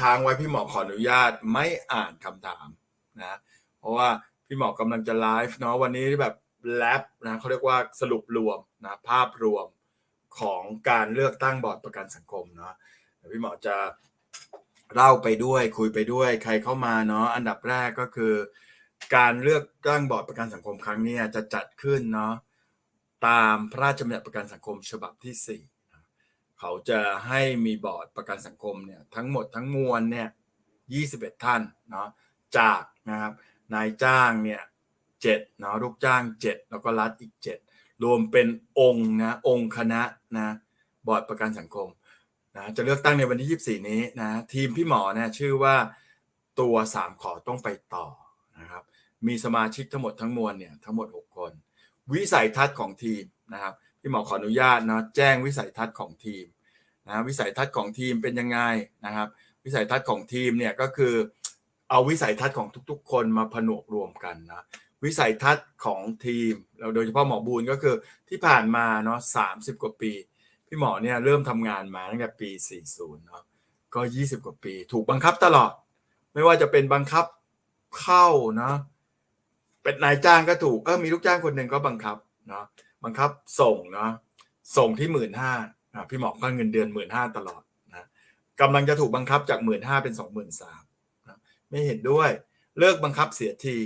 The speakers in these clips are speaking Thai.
ค้างไว้พี่หมอขออนุญาตไม่อ่านคำถามนะเพราะว่าพี่หมอกำลังจะไลฟ์เนาะวันนี้แบบแลบนะเขาเรียกว่าสรุปรวมนะภาพรวมของการเลือกตั้งบอร์ดประกันสังคมเนาะพี่หมอจะเล่าไปด้วยคุยไปด้วยใครเข้ามาเนาะอันดับแรกก็คือ การเลือกตั้งบอร์ดประกันสังคมครั้งนี้จะจัดขึ้นเนาะตามพระราชบัญญัติประกันสังคมฉบับที่สี่ เขาจะให้มีบอร์ดประกันสังคมเนี่ยทั้งหมดทั้งมวลเนี่ย21 ท่านเนาะจากนะครับนายจ้างเนี่ยเจ็ดเนาะลูกจ้างเจ็ดแล้วก็รัฐอีกเจ็ดรวมเป็นองค์นะองค์คณะนะบอร์ดประกันสังคมนะจะเลือกตั้งในวันที่ 24 นี้นะทีมพี่หมอเนี่ยชื่อว่าตัว 3 ขอต้องไปต่อนะครับมีสมาชิกทั้งหมดทั้งมวลเนี่ยทั้งหมด 6 คน วิสัยทัศน์ของทีมนะครับ พี่หมอขออนุญาตนะแจ้งวิสัยทัศน์ของทีมนะวิสัยทัศน์ของทีมเป็นยังไงนะครับ วิสัยทัศน์ของทีมเนี่ยก็คือเอาวิสัยทัศน์ของทุกๆ คนมาผนวกรวมกันนะวิสัยทัศน์ของทีมเราโดยเฉพาะหมอบูนก็คือที่ผ่านมาเนาะสามสิบกว่าปี พี่หมอเนี่ยเริ่มทำงานมาตั้งแต่ปี 40เนาะก็ 20 กว่าปี ถูกบังคับตลอด ไม่ว่าจะเป็นบังคับเข้าเนาะเป็นนายจ้างก็ถูกเออมีลูกจ้างคนหนึ่งก็บังคับเนาะ บังคับส่งเนาะส่งที่หมื่นห้าพี่หมอก็เงินเดือนหมื่นห้าตลอดนะกำลังจะถูกบังคับจากหมื่นห้าเป็นสองหมื่นสามไม่เห็นด้วยเลิกบังคับเสียที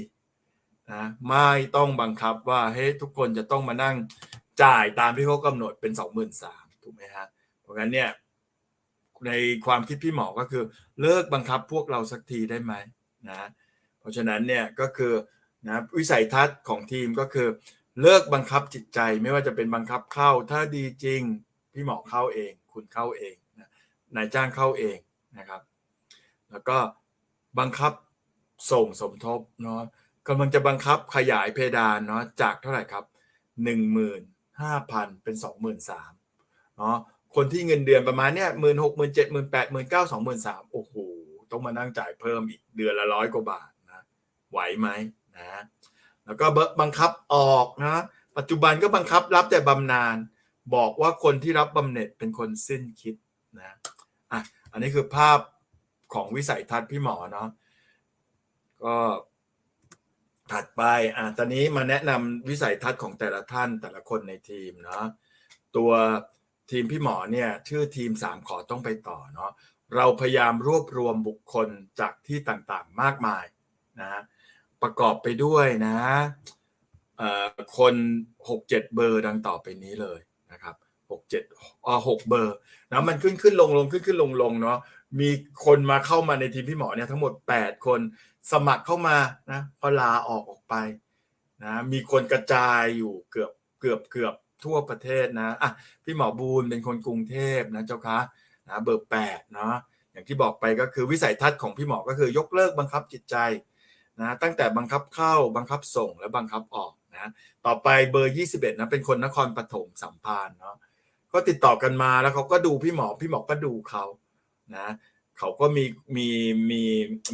นะไม่ต้องบังคับว่าเฮ้ยทุกคนจะต้องมานั่งจ่ายตามที่เขากำหนดเป็นสองหมื่นสามถูกไหมฮะเพราะงั้นเนี่ยในความคิดพี่หมอก็คือเลิกบังคับพวกเราสักทีได้ไหมนะเพราะฉะนั้นเนี่ยก็คือนะวิสัยทัศน์ของทีมก็คือ เลิกบังคับจิตใจไม่ว่าจะเป็นบังคับเข้า ถ้าดีจริง พี่หมอเข้าเอง คุณเข้าเองนะนายจ้างเข้าเองนะครับ แล้วก็บังคับส่งสมทบเนาะกำลังจะบังคับขยายเพดานเนาะจากเท่าไหร่ครับหนึ่งหมื่นห้าพันเป็นสองหมื่นสามเนาะคนที่เงินเดือนประมาณเนี้ยหมื่นหกหมื่นเจ็ดหมื่นแปดหมื่นเก้าสองหมื่นสามโอ้โห ต้องมานั่งจ่ายเพิ่มอีกเดือนละร้อยกว่าบาทนะ ไหวไหมนะ แล้วก็บังคับออกนะปัจจุบันก็บังคับรับแต่บำนาญบอกว่าคนที่รับบำเหน็จเป็นคนสิ้นคิดนะอะอันนี้คือภาพของวิสัยทัศน์พี่หมอเนาะก็ถัดไปอะตอนนี้มาแนะนำวิสัยทัศน์ของแต่ละท่านแต่ละคนในทีมเนาะตัวทีมพี่หมอเนี่ยชื่อทีม 3 ขอต้องไปต่อเนาะเราพยายามรวบรวมบุคคลจากที่ต่างๆมากมายนะ ประกอบไปด้วยนะคน 6-7 เบอร์ดังต่อไปนี้เลยนะครับ6 7อ๋อ6เบอร์นะมันขึ้นขึ้นลงลงขึ้นขึ้นลงลงเนาะมีคนมาเข้ามาในทีมพี่หมอเนี่ยทั้งหมด 8 คนสมัครเข้ามานะพอลาออกออกไปนะมีคนกระจายอยู่เกือบเกือบเกือบทั่วประเทศนะอะพี่หมอบูลเป็นคนกรุงเทพนะเจ้าคะนะเบอร์8เนาะอย่างที่บอกไปก็คือวิสัยทัศน์ของพี่หมอก็คือยกเลิกบังคับจิตใจ นะตั้งแต่บังคับเข้าบังคับส่งและบังคับออกนะต่อไปเบอร์ 21นะเป็นคนนครปฐมสัมพันธ์เนาะก็ติดต่อกันมาแล้วเขาก็ดูพี่หมอพี่หมอก็ดูเขานะเขาก็มีมีมี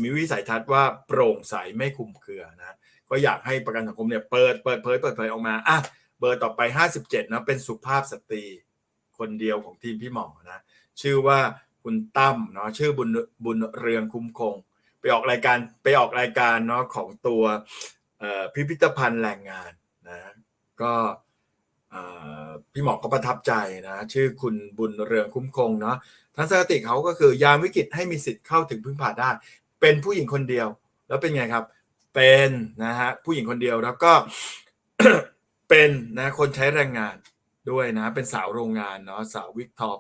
มีวิสัยทัศน์ว่าโปร่งใสไม่คุมเครือนะก็อยากให้ประกันสังคมเนี่ยเปิดเปิดเผยเปิดเผยออกมาอะเบอร์ต่อไป 57นะเป็นสุภาพสตรีคนเดียวของทีมพี่หมอนะชื่อว่าคุณตั้มเนาะชื่อบุญบุญเรืองคุ้มคง ออกรายการไปออกรายการเนาะของตัวพิพิธภัณฑ์แรงงานนะก็พี่หมอก็ประทับใจนะชื่อคุณบุญเรืองคุ้มคงเนาะทัศนคติเขาก็คือยามวิกฤตให้มีสิทธิ์เข้าถึงพึ่งพาได้ เป็นผู้หญิงคนเดียว แล้วเป็นไงครับ เป็นนะฮะผู้หญิงคนเดียวแล้วก็เป็นนะคนใช้แรงงานด้วยนะ เป็นสาวโรงงานเนาะสาววิกทอป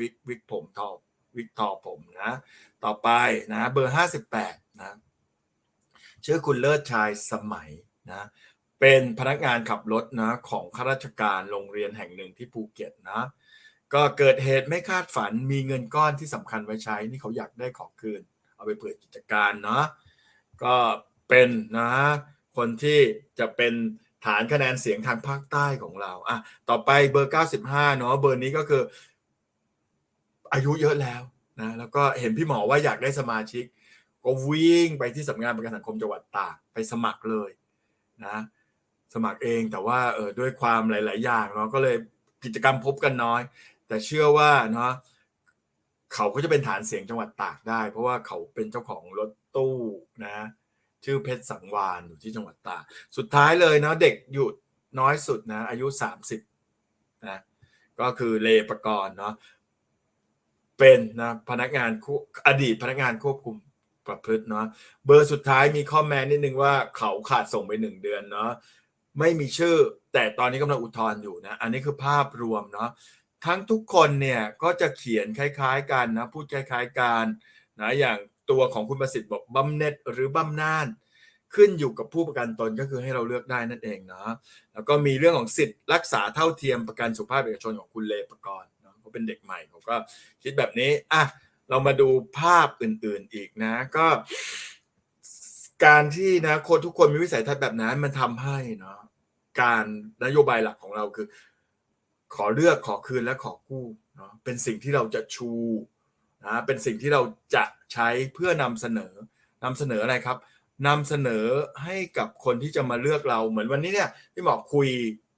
วิกวิกผมทอป วิกทอร์ผมนะ ต่อไปนะเบอร์ห้าสิบแปดนะชื่อคุณเลิศชายสมัยนะเป็นพนักงานขับรถนะของข้าราชการโรงเรียนแห่งหนึ่งที่ภูเก็ตนะก็เกิดเหตุไม่คาดฝันมีเงินก้อนที่สำคัญไว้ใช้ นี่เขาอยากได้ขอคืน เอาไปเปิดกิจการเนาะก็เป็นนะคนที่จะเป็นฐานคะแนนเสียงทางภาคใต้ของเราอะต่อไปเบอร์ 95 เนาะเบอร์นี้ก็คือ อายุเยอะแล้วนะแล้วก็เห็นพี่หมอว่าอยากได้สมาชิก ก็วิ่งไปที่สำนักงานประกันสังคมจังหวัดตากไปสมัครเลยนะสมัครเองแต่ว่าเออด้วยความหลาย ๆ อย่างเนาะก็เลยกิจกรรมพบกันน้อย แต่เชื่อว่าเนาะเขาก็จะเป็นฐานเสียงจังหวัดตากได้ เพราะว่าเขาเป็นเจ้าของรถตู้นะชื่อเพชรสังวานอยู่ที่จังหวัดตากสุดท้ายเลยเนาะเด็กหยุดน้อยสุดนะอายุสามสิบนะก็คือเลปกรณ์เนาะ เป็นนะพนักงานอดีตพนักงานควบคุมประพฤติเนาะเบอร์สุดท้ายมีข้อแม้นิดนึงว่าเขาขาดส่งไปหนึ่งเดือนเนาะไม่มีชื่อแต่ตอนนี้กำลังอุทธรณ์อยู่นะ อันนี้คือภาพรวมเนาะทั้งทุกคนเนี่ยก็จะเขียนคล้ายๆกันนะพูดคล้ายๆกันนะอย่างตัวของคุณประสิทธิ์บอกบำเหน็จหรือบำนาญขึ้นอยู่กับผู้ประกันตนก็คือให้เราเลือกได้นั่นเองเนาะแล้วก็มีเรื่องของสิทธิ์รักษาเท่าเทียมประกันสุขภาพเอกชนของคุณเลปกรณ์ เนาะเขาเป็นเด็กใหม่เขาก็คิดแบบนี้อะเรามาดูภาพอื่นๆอีกนะก็ การที่นะคนทุกคนมีวิสัยทัศน์แบบนั้นมันทำให้เนาะการนโยบายหลักของเราคือ ขอเลือกขอคืนและขอกู้เนาะเป็นสิ่งที่เราจะชูนะเป็นสิ่งที่เราจะใช้เพื่อนำเสนอนำเสนออะไรครับนำเสนอให้กับคนที่จะมาเลือกเราเหมือนวันนี้เนี่ยพี่หมอคุย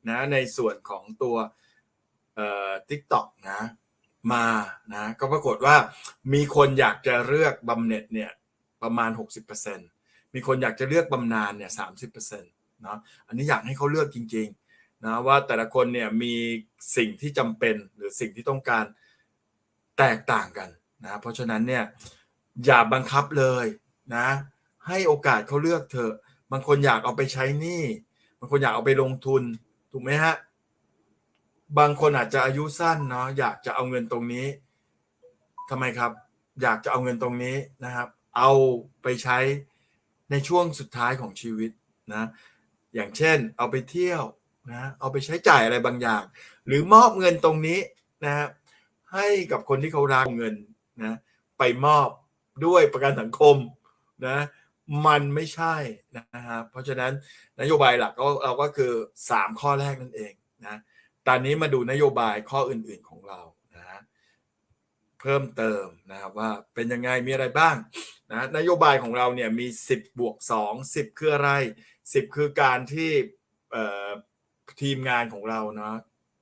นะในส่วนของตัว เอ่อ TikTok นะมานะก็ปรากฏว่ามีคนอยากจะเลือกบำเหน็จเนี่ยประมาณ 60%มีคนอยากจะเลือกบำนาญเนี่ย30%เนาะอันนี้อยากให้เขาเลือกจริงๆนะว่าแต่ละคนเนี่ยมีสิ่งที่จำเป็นหรือสิ่งที่ต้องการแตกต่างกันนะเพราะฉะนั้นเนี่ยอย่าบังคับเลยนะให้โอกาสเขาเลือกเถอะบางคนอยากเอาไปใช้หนี้บางคนอยากเอาไปลงทุนถูกไหมฮะ บางคนอาจจะอายุสั้นเนาะอยากจะเอาเงินตรงนี้ทำไมครับ อยากจะเอาเงินตรงนี้นะครับ เอาไปใช้ในช่วงสุดท้ายของชีวิตนะอย่างเช่นเอาไปเที่ยวนะเอาไปใช้จ่ายอะไรบางอย่าง หรือมอบเงินตรงนี้นะให้กับคนที่เขารักเงินนะไปมอบด้วยประกันสังคมนะมันไม่ใช่นะครับเพราะฉะนั้นนโยบายหลักก็เราก็คือ 3 ข้อแรกนั่นเองนะ ตอนนี้มาดูนโยบายข้ออื่นๆของเรานะเพิ่มเติมนะครับว่าเป็นยังไงมีอะไรบ้างนะนโยบายของเราเนี่ยมี 10บวก2 10 คืออะไร 10 คือการที่ทีมงานของเราเนาะ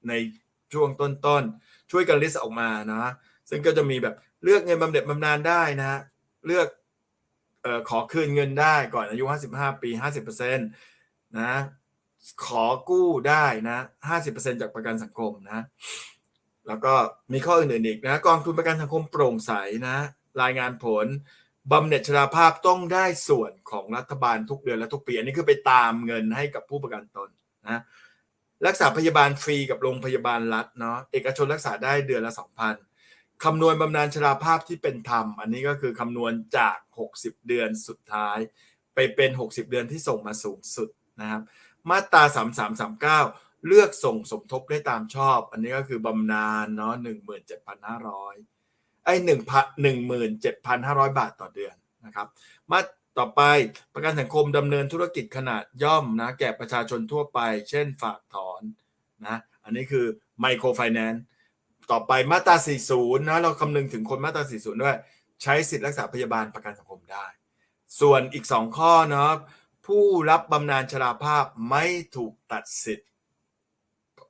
ในช่วงต้นๆ ช่วยกันลิสต์ออกมานะซึ่งก็จะมีแบบเลือกเงินบำเหน็จบำนาญได้นะเลือกออขอคืนเงินได้ก่อนอายุ 55 ปี 50%นะ ขอกู้ได้นะ50%จากประกันสังคมนะ แล้วก็มีข้ออื่นๆอีกนะ กองทุนประกันสังคมโปร่งใสนะ รายงานผลบำเหน็จชราภาพต้องได้ส่วนของรัฐบาลทุกเดือนและทุกปี อันนี้คือไปตามเงินให้กับผู้ประกันตนนะรักษาพยาบาลฟรีกับโรงพยาบาลรัฐเนาะเอกชนรักษาได้เดือนละ 2,000คำนวณบำนาญชราภาพที่เป็นธรรม อันนี้ก็คือคำนวณจาก 60 เดือนสุดท้าย ไปเป็น 60 เดือนที่ส่งมาสูงสุดนะครับ มาตรา3339เลือกส่งสมทบได้ตามชอบ อันนี้ก็คือบำนาญเนาะ17,500ไอ้หนึ่งพันหนึ่งหมื่นเจ็ดพันห้าร้อยบาทต่อเดือนนะครับ มาต่อไปประกันสังคมดำเนินธุรกิจขนาดย่อมนะแก่ประชาชนทั่วไป เช่นฝากถอนนะอันนี้คือไมโครไฟแนนซ์ต่อไปมาตรา 40 นะเราคำนึงถึงคนมาตรา 40 ด้วย ใช้สิทธิรักษาพยาบาลประกันสังคมได้ ส่วนอีก 2 ข้อเนาะ ผู้รับบำนาญชราภาพไม่ถูกตัดสิทธิ์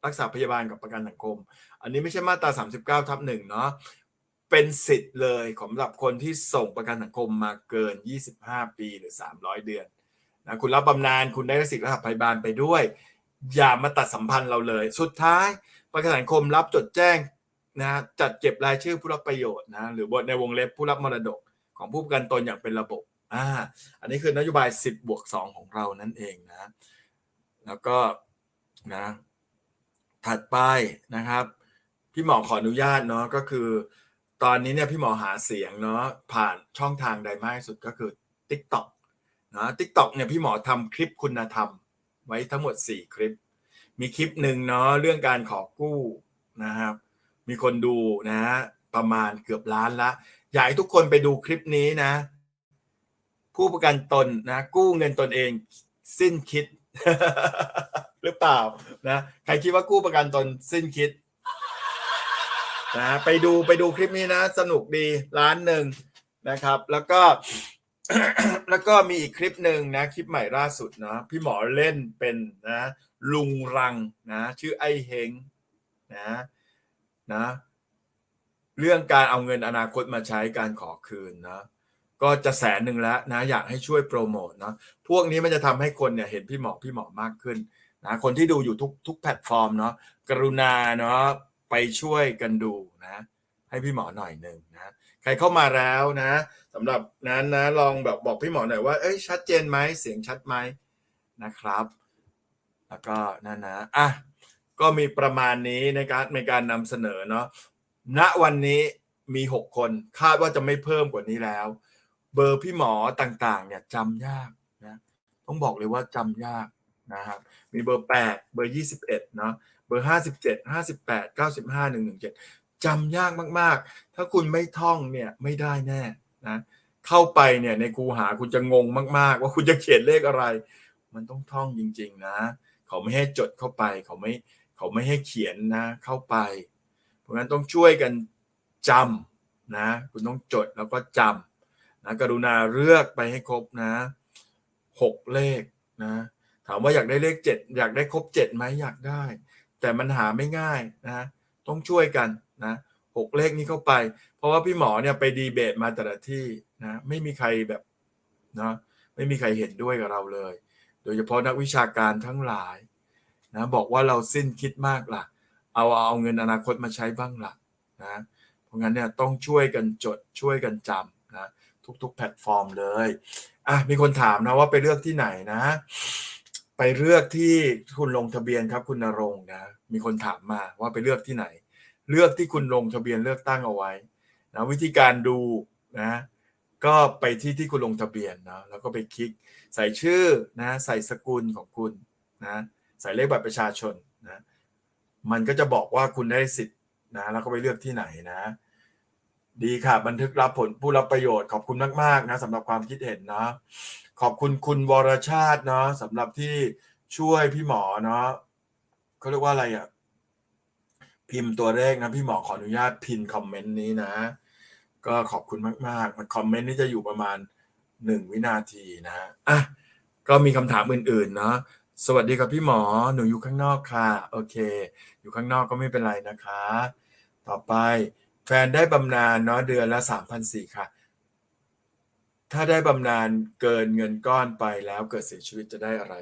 รักษาพยาบาลกับประกันสังคม อันนี้ไม่ใช่มาตรา 39 ทับหนึ่งเนาะเป็นสิทธิ์เลยสำหรับคนที่ส่งประกันสังคมมาเกิน 25 ปีหรือ 300 เดือนนะคุณรับบำนาญคุณได้สิทธิ์รักษาพยาบาลไปด้วย อย่ามาตัดสัมพันธ์เราเลย สุดท้ายประกันสังคมรับจดแจ้งนะจัดเก็บรายชื่อผู้รับประโยชน์นะหรือบทในวงเล็บผู้รับมรดกของผู้ประกันตนอย่างเป็นระบบ อ่าอันนี้คือนโยบาย 10 บวก 2 ของเรานั่นเองนะ แล้วก็นะถัดไปนะครับ พี่หมอขออนุญาตเนาะก็คือ ตอนนี้เนี่ยพี่หมอหาเสียงเนาะผ่านช่องทางใดมากที่สุดก็คือ TikTok นะ TikTok เนี่ยพี่หมอทำคลิปคุณธรรม ไว้ทั้งหมด 4 คลิป มีคลิปหนึ่งเนาะเรื่องการขอกู้นะครับ มีคนดูนะประมาณเกือบล้านละ อยากให้ทุกคนไปดูคลิปนี้นะ ผู้ประกันตนนะกู้เงินตนเองสิ้นคิด หรือเปล่านะใครคิดว่ากู้ประกันตนสิ้นคิดนะไปดูไปดูคลิปนี้นะ สนุกดีล้านหนึ่งนะครับ แล้วก็แล้วก็มีอีกคลิปหนึ่งนะ คลิปใหม่ล่าสุดนะพี่หมอเล่นเป็นนะลุงรังนะชื่อไอเฮงนะนะ เรื่องการเอาเงินอนาคตมาใช้การขอคืนนะ ก็จะแสนหนึ่งแล้วนะอยากให้ช่วยโปรโมทเนาะพวกนี้มันจะทำให้คนเนี่ยเห็นพี่หมอพี่หมอมากขึ้นนะคนที่ดูอยู่ทุกทุกแพลตฟอร์มเนาะกรุณาเนาะไปช่วยกันดูนะให้พี่หมอหน่อยหนึ่งนะใครเข้ามาแล้วนะสำหรับนั้นนะลองแบบบอกพี่หมอหน่อยว่าเอ้ยชัดเจนไหมเสียงชัดไหมนะครับ แล้วก็นั่นนะอะก็มีประมาณนี้ในการในการนำเสนอเนาะณวันนี้มี 6 คนคาดว่าจะไม่เพิ่มกว่านี้แล้ว เบอร์พี่หมอต่างๆ เนี่ยจำยากนะต้องบอกเลยว่าจำยากนะครับมีเบอร์ 8 เบอร์ 21เนาะเบอร์ 57 58 95 117จำยากมากๆ ถ้าคุณไม่ท่องเนี่ยไม่ได้แน่นะเข้าไปเนี่ยในครูหาคุณจะงงมาก ๆ ว่าคุณจะเขียนเลขอะไร มันต้องท่องจริง ๆ นะ เขาไม่ให้จดเข้าไปเขาไม่เขาไม่ให้เขียนนะเข้าไป เพราะงั้นต้องช่วยกันจำนะคุณต้องจดแล้วก็จำ นะกรุณาเลือกไปให้ครบนะหกเลขนะถามว่าอยากได้เลขเจ็ดอยากได้ครบเจ็ดไหมอยากได้ แต่มันหาไม่ง่ายนะต้องช่วยกันนะหกเลขนี้เข้าไป เพราะว่าพี่หมอเนี่ยไปดีเบตมาแต่ละที่นะไม่มีใครแบบนะไม่มีใครเห็นด้วยกับเราเลย โดยเฉพาะนักวิชาการทั้งหลายนะบอกว่าเราสิ้นคิดมากล่ะ เอาเอาเงินอนาคตมาใช้บ้างล่ะนะเพราะงั้นเนี่ยต้องช่วยกันจดช่วยกันจำนะ ทุก ๆ แพลตฟอร์มเลยอะมีคนถามนะว่าไปเลือกที่ไหนนะ ไปเลือกที่คุณลงทะเบียนครับคุณนรงนะ มีคนถามมาว่าไปเลือกที่ไหน เลือกที่คุณลงทะเบียนเลือกตั้งเอาไว้นะวิธีการดูนะก็ไปที่ที่คุณลงทะเบียนนะแล้วก็ไปคลิกใส่ชื่อนะใส่สกุลของคุณนะใส่เลขบัตรประชาชนนะมันก็จะบอกว่าคุณได้สิทธิ์นะแล้วก็ไปเลือกที่ไหนนะ ดีค่ะ บันทึกรับผลผู้รับประโยชน์ขอบคุณมากๆนะสำหรับความคิดเห็นนะ ขอบคุณคุณวรชาติเนาะสำหรับที่ช่วยพี่หมอเนาะเขาเรียกว่าอะไรอะ่ะพิมพ์ตัวเลขนะพี่หมอขออนุญาตพินคอมเมนต์นี้นะ ก็ขอบคุณมากๆคอมเมนต์นี้จะอยู่ประมาณหนึ่งวินาทีนะอะก็มีคำถามอื่นๆเนาะสวัสดีครับพี่หมอหนูอยู่ข้างนอกค่ะ โอเค อยู่ข้างนอกก็ไม่เป็นไรนะคะ ต่อไป แฟนได้บำนาญเนาะเดือนละสามพันสี่ค่ะ ถ้าได้บำนาญเกินเงินก้อนไปแล้วเกิดเสียชีวิตจะได้อะไร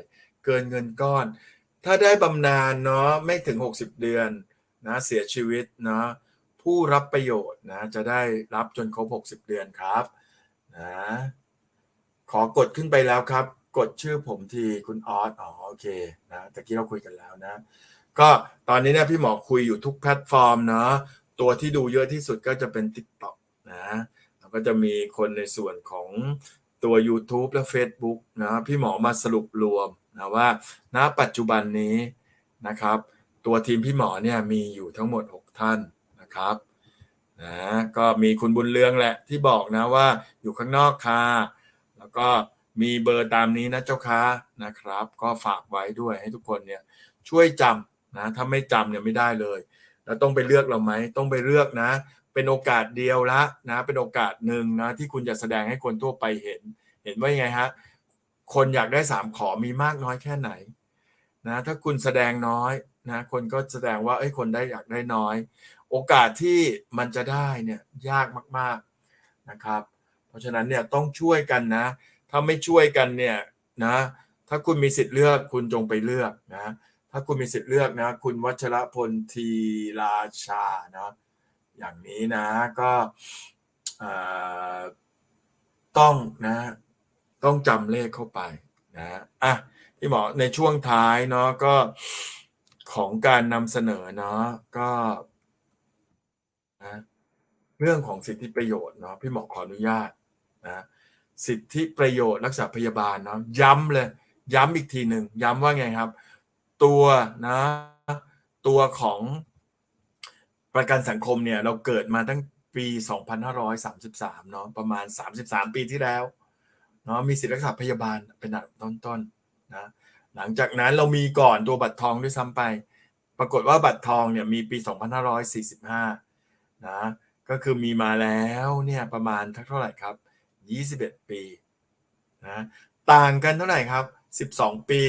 เกินเงินก้อน ถ้าได้บำนาญเนาะไม่ถึง 60 เดือนนะเสียชีวิตเนาะผู้รับประโยชน์นะจะได้รับจนครบ 60 เดือนครับนะขอกดขึ้นไปแล้วครับ กดชื่อผมทีคุณออสอ๋อโอเคนะตะกี้เราคุยกันแล้วนะ ก็ตอนนี้เนี่ยพี่หมอคุยอยู่ทุกแพลตฟอร์มเนาะ ตัวที่ดูเยอะที่สุดก็จะเป็น TikTok นะแล้วก็จะมีคนในส่วนของตัว YouTube และ Facebook นะพี่หมอมาสรุปรวมนะว่าณปัจจุบันนี้นะครับ ตัวทีมพี่หมอเนี่ยมีอยู่ทั้งหมด 6 ท่านนะครับนะก็มีคุณบุญเรืองแหละที่บอกนะว่าอยู่ข้างนอกค่ะแล้วก็มีเบอร์ตามนี้นะเจ้าค่ะนะครับ ก็ฝากไว้ด้วยให้ทุกคนเนี่ยช่วยจำนะถ้าไม่จำเนี่ยไม่ได้เลย แล้วต้องไปเลือกเราไหมต้องไปเลือกนะ เป็นโอกาสเดียวละนะเป็นโอกาสหนึ่งนะที่คุณจะแสดงให้คนทั่วไปเห็น เห็นว่ายังไงฮะคนอยากได้สามขอมีมากน้อยแค่ไหนนะถ้าคุณแสดงน้อยนะคนก็แสดงว่าเอ้ยคนได้อยากได้น้อย โอกาสที่มันจะได้เนี่ยยากมากๆนะครับ เพราะฉะนั้นเนี่ยต้องช่วยกันนะ ถ้าไม่ช่วยกันเนี่ยนะถ้าคุณมีสิทธิ์เลือกคุณจงไปเลือกนะ ถ้าคุณมีสิทธิ์เลือกนะ คุณวัชรพลทีราชานะอย่างนี้นะก็ต้องนะ ต้องจำเลขเข้าไปนะอะพี่หมอในช่วงท้ายเนาะก็ของการนำเสนอเนาะก็นะเรื่องของสิทธิประโยชน์เนาะพี่หมอขออนุญาตนะสิทธิประโยชน์รักษาพยาบาลเนาะย้ำเลย ย้ำอีกทีหนึ่งย้ำว่าไงครับ ตัวนะตัวของประกันสังคมเนี่ยเราเกิดมาตั้งปี 2533 เนาะประมาณ 33 ปีที่แล้วเนาะมีสิทธิรักษาพยาบาลเป็นอันดับต้นๆนะหลังจากนั้นเรามีก่อนตัวบัตรทองด้วยซ้ำไป ปรากฏว่าบัตรทองเนี่ยมีปี 2545 นะก็คือมีมาแล้วเนี่ยประมาณเท่าไหร่ครับ 21 ปีนะต่างกันเท่าไหร่ครับ 12 ปี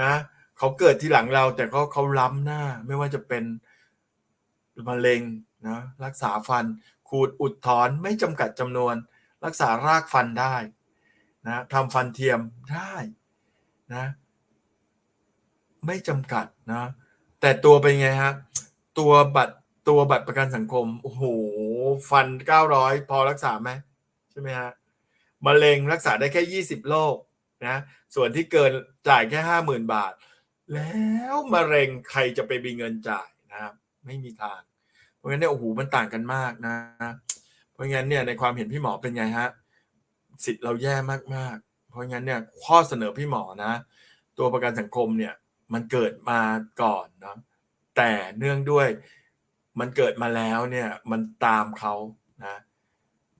นะ เขาเกิดที่หลังเรา แต่เขาเขาล้ำหน้า ไม่ว่าจะเป็นมะเร็งนะรักษาฟัน ขูดอุดถอนไม่จำกัดจำนวน รักษารากฟันได้นะทำฟันเทียมได้นะไม่จำกัดนะแต่ตัวเป็นไงฮะตัวบัตรตัวบัตรประกันสังคมโอ้โหฟัน 900 พอรักษาไหมใช่ไหมฮะมะเร็งรักษาได้แค่ 20 โรคนะส่วนที่เกินจ่ายแค่ 50,000 บาท แล้วมะเร็งใครจะไปมีเงินจ่ายนะครับไม่มีทาง เพราะงั้นเนี่ยโอ้โหมันต่างกันมากนะ เพราะงั้นเนี่ยในความเห็นพี่หมอเป็นไงฮะสิทธิ์เราแย่มากๆ เพราะงั้นเนี่ยข้อเสนอพี่หมอนะ ตัวประกันสังคมเนี่ยมันเกิดมาก่อนเนาะแต่เนื่องด้วยมันเกิดมาแล้วเนี่ยมันตามเขานะ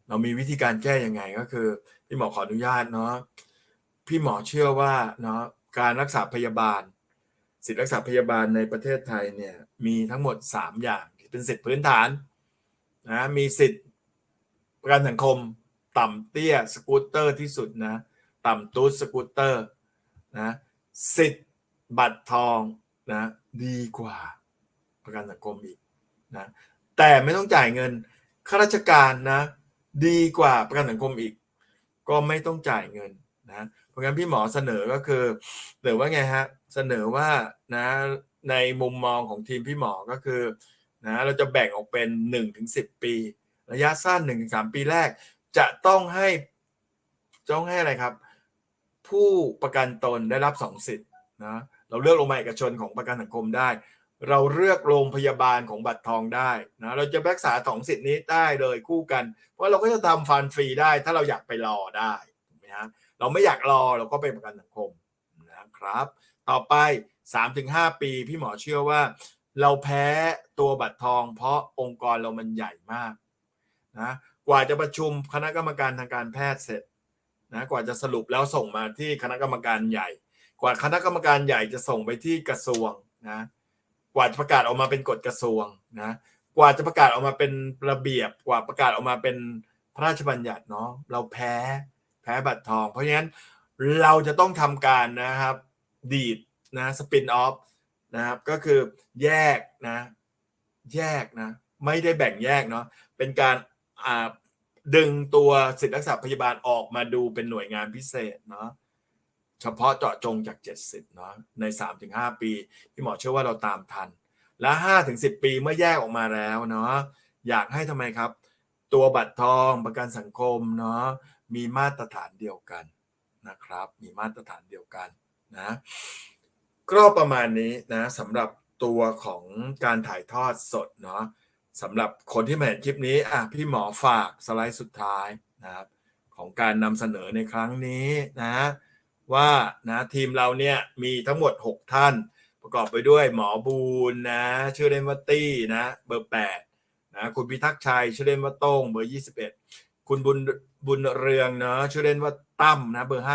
เรามีวิธีการแก้ยังไงก็คือ พี่หมอขออนุญาตเนาะพี่หมอเชื่อว่าเนาะการรักษาพยาบาล สิทธิรักษาพยาบาลในประเทศไทยเนี่ยมีทั้งหมด 3 อย่างที่เป็นสิทธิพื้นฐานนะมีสิทธิประกันสังคม ต่ำเตี้ยสกูตเตอร์ที่สุดนะต่ำตูดสกูตเตอร์นะสิทธิ์บัตรทองนะดีกว่าประกันสังคมอีกนะแต่ไม่ต้องจ่ายเงินข้าราชการนะดีกว่าประกันสังคมอีก ก็ไม่ต้องจ่ายเงินนะ เพราะงั้นพี่หมอเสนอก็คือหรือว่าไงฮะเสนอว่านะในมุมมองของทีมพี่หมอก็คือนะเราจะแบ่งออกเป็น1ถึง10 ปี ระยะสั้น 1-3 ปีแรก จะต้องให้ต้องให้อะไรครับ ผู้ประกันตนได้รับสองสิทธิ์นะเราเลือกโรงพยาบาลเอกชนของประกันสังคมได้ เราเลือกโรงพยาบาลของบัตรทองได้นะเราจะรักษาสองสิทธิ์นี้ได้เลยคู่กัน เพราะเราก็จะทำฟันฟรีได้ถ้าเราอยากไปรอได้ เราไม่อยากรอเราก็ไปประกันสังคมนะครับ ต่อไป 3-5 ปีพี่หมอเชื่อว่า เราแพ้ตัวบัตรทอง เพราะองค์กรเรามันใหญ่มากนะกว่าจะประชุมคณะกรรมการทางการแพทย์เสร็จนะกว่าจะสรุปแล้วส่งมาที่คณะกรรมการใหญ่ กว่าคณะกรรมการใหญ่จะส่งไปที่กระทรวงนะกว่าจะประกาศออกมาเป็นกฎกระทรวงนะกว่าจะประกาศออกมาเป็นระเบียบกว่าประกาศออกมาเป็นพระราชบัญญัติเนาะเราแพ้ แพ้บัตรทอง เพราะฉะนั้นเราจะต้องทำการนะครับ ดีดนะสปินออฟนะครับก็คือแยกนะ แยกนะ ไม่ได้แบ่งแยกเนาะเป็นการดึงตัวสิทธิรักษาพยาบาลออกมาดูเป็นหน่วยงานพิเศษเนาะเฉพาะเจาะจงจาก 70เนาะใน 3-5 ปี พี่หมอเชื่อว่าเราตามทัน และ 5-10 ปีเมื่อแยกออกมาแล้วเนาะอยากให้ทำไมครับ ตัวบัตรทองประกันสังคมเนาะ มีมาตรฐานเดียวกันนะครับ มีมาตรฐานเดียวกันนะก็ประมาณนี้นะสำหรับตัวของการถ่ายทอดสดเนาะสำหรับคนที่มาเห็นคลิปนี้อะพี่หมอฝากสไลด์สุดท้ายนะครับของการนำเสนอในครั้งนี้นะว่านะทีมเราเนี่ยมีทั้งหมด 6 ท่าน ประกอบไปด้วยหมอบูนนะชื่อเล่นว่าตี้นะเบอร์8นะคุณพิทักษ์ชัยชื่อเล่นว่าโต้งเบอร์ 21 คุณบุญบุญเรืองเนาะชื่อเล่นว่าตั้มนะเบอร์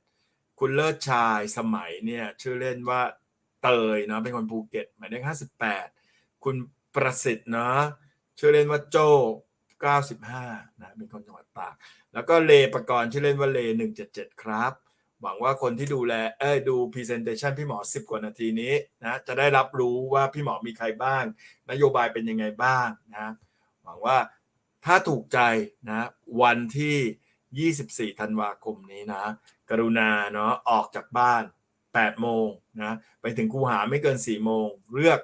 57คุณเลิศชายสมัยเนี่ยชื่อเล่นว่าเตยเนาะเป็นคนภูเก็ตหมายเลข58คุณประสิทธิ์เนาะชื่อเล่นว่าโจ้95นะเป็นคนจังหวัดตาก แล้วก็เลประกรณ์ชื่อเล่นว่าเล 177 ครับ หวังว่าคนที่ดูแลเอ้ยดู Presentation พี่หมอ 10 กว่านาทีนี้นะจะได้รับรู้ว่าพี่หมอมีใครบ้าง นโยบายเป็นยังไงบ้างนะหวังว่า ถ้าถูกใจนะวันที่ 24 ธันวาคมนี้นะ กรุณาเนาะออกจากบ้าน 8 โมงนะไปถึงคูหาไม่เกิน 4 โมง เลือก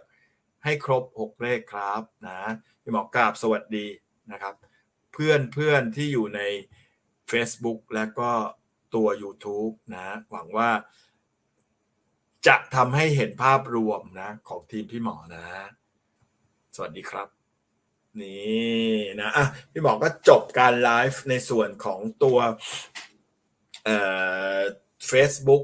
ให้ครบ 6 เลขครับนะพี่หมอกราบสวัสดีนะครับ เพื่อนเพื่อนที่อยู่ใน Facebook และก็ตัว YouTube นะหวังว่า จะทำให้เห็นภาพรวมนะของทีมพี่หมอนะ สวัสดีครับ นี่นะอะพี่หมอก็จบการไลฟ์ในส่วนของตัวเอ่อ Facebook